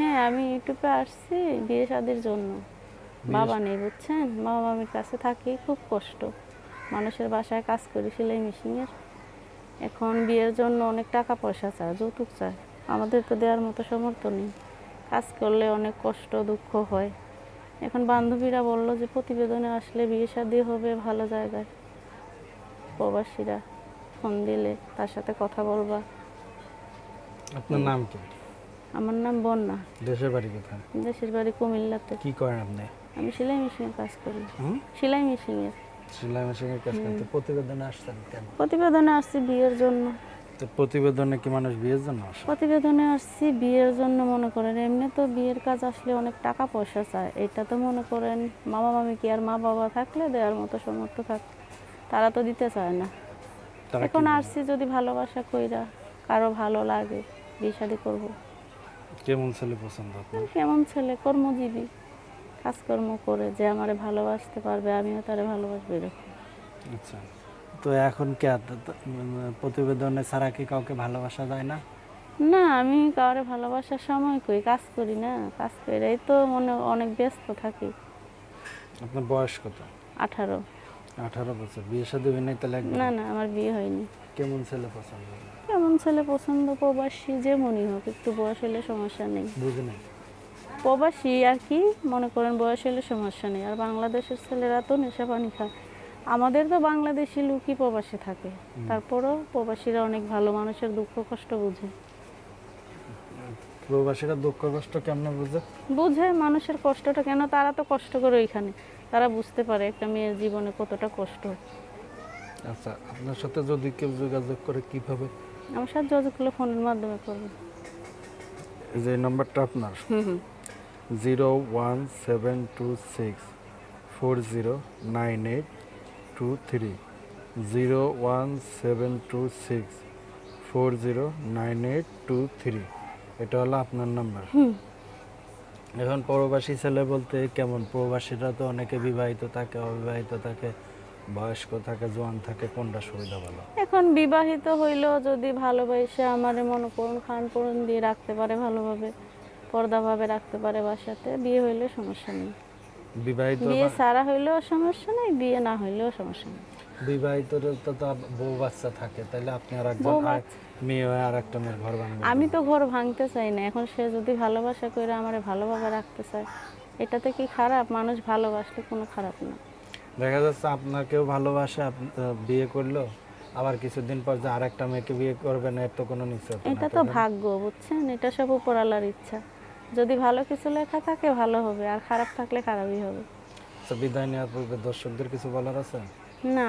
হ্যাঁ আমি ইউটিউবে আসছি বিয়ে শাদির জন্য। বাবা নেই বুঝছেন? বাবা মামির কাছে থাকি খুব কষ্ট। মানুষের বাসায় কাজ করি সেলাই মেশিনের। এখন বিয়ের জন্য অনেক টাকা পয়সা চায় যৌতুক চায়। আমাদের তো দেওয়ার মতো সামর্থ্য নেই। কাজ করলে অনেক কষ্ট দুঃখ হয়। এখন বান্ধবীরা বলল যে প্রতিবেদনে আসলে বিয়ে শাদি হবে ভালো জায়গায়। প্রবাসীরা ফোন দিলে তার সাথে কথা বলবা। আপনার নাম কি? আমার নাম বন্যা। দেশের বাড়ি কোথায়? দেশের বাড়ি কুমিল্লাতে। কি করেন আপনি? আমি সেলাই মেশিনের কাজ করি। সেলাই মেশিনের। সেলাই মেশিনের কাজ করতে প্রতিবেদনে আসছেন কেন? প্রতিবেদনে আসছি বিয়ের জন্য। তো প্রতিবেদনে কি মানুষ বিয়ের জন্য আসে? প্রতিবেদনে আসছি বিয়ের জন্য মনে করেন। এমনি তো বিয়ের কাজ আসলে অনেক টাকা পয়সা চায়। এটা তো মনে করেন মামা মামি কি আর মা বাবা থাকলে দেওয়ার মতো সামর্থ্য থাক তারা তো দিতে চায় না। এখন? আসছি যদি ভালোবাসা কইরা কারও ভালো লাগে বিয়ে শাদি করব। কেমন ছেলে পছন্দ আপনার? কেমন ছেলে কর্মজীবী। কাজকর্ম করে যে আমারে ভালোবাসতে পারবে আমিও তারে ভালোবাসবো এরকম। আচ্ছা। তো এখন কে আর- প্রতিবেদনে ছাড়া কি কাউকে ভালোবাসা যায় না? না আমি কাউরে ভালোবাসার সময় কই কাজ করি না। কাজ করে এই তো মনে অনেক ব্যস্ত থাকি। আপনার বয়স কত? আঠারো। আঠারো বছর। বিয়ে সাথে হয় নাই তাহলে একবার? না না আমার বিয়ে হয়নি। কেমন ছেলে পছন্দ ছেলে পছন্দ প্রবাসী যে মনে হোক একটু বয়স হলে সমস্যা নেই। বুঝে নাই। প্রবাসী আর কি মনে করেন বয়স হলে সমস্যা নেই। আর বাংলাদেশের ছেলেরা তো নেশা পানি খায়। আমাদের তো বাংলাদেশি লোকই প্রবাসী থাকে। তারপরও প্রবাসীরা অনেক ভালো মানুষের দুঃখ কষ্ট বুঝে। প্রবাসীরা দুঃখ কষ্ট কেমনে বুঝে? বুঝে মানুষের কষ্টটা কেন? তারা তো কষ্ট করে ওইখানে। তারা বুঝতে পারে একটা মেয়ের জীবনে কতটা কষ্ট। আচ্ছা আপনার সাথে যদি কেউ যোগাযোগ করে কীভাবে আমার সাথে যোগাযোগ করলে ফোনের মাধ্যমে করবে। যে নাম্বারটা আপনার? Zero one seven two six four zero nine eight two three. Zero one seven two six four zero nine eight two three. এটা হলো আপনার নাম্বার। এখন প্রবাসী ছেলে বলতে কেমন? প্রবাসীরা তো অনেকে বিবাহিত থাকে অবিবাহিত থাকে। বয়স্ক থাকে জোয়ান থাকে কোনটা সুবিধা ভালো? এখন বিবাহিত হইলেও যদি ভালোবাসে আমার মনে করুন খান পূরণ দিয়ে রাখতে পারে ভালোভাবে পর্দাভাবে রাখতে পারে বাসাতে বিয়ে হইলে সমস্যা নেই। বিবাহিত বিয়ে সারা হইলেও সমস্যা নেই বিয়ে না হইলেও সমস্যা নেই। বিবাহিত তো বউ বাচ্চা থাকে তাহলে আপনি আর বাচ্চা- মেয়ে হয়ে আর একটা মেয়ের ঘর বানাবেন আমি তো ঘর ভাঙতে চাই না এখন সে যদি ভালোবাসা করে আমারে ভালোভাবে রাখতে চায় এটাতে কি খারাপ? মানুষ ভালোবাসলে কোনো খারাপ না। দেখা যাচ্ছে আপনাকেও ভালোবাসে বিয়ে করল আবার কিছুদিন পর যে আরেকটা মেয়েকে বিয়ে করবে না এর তো কোনো নিশ্চয় এটা তো ভাগ্য বুঝছেন? এটা সব উপরালার ইচ্ছা। যদি ভালো কিছু লেখা থাকে ভালো হবে আর খারাপ থাকলে খারাপই হবে। তো বিদায় নেওয়ার পূর্বে দর্শকদের কিছু বলার আছে? না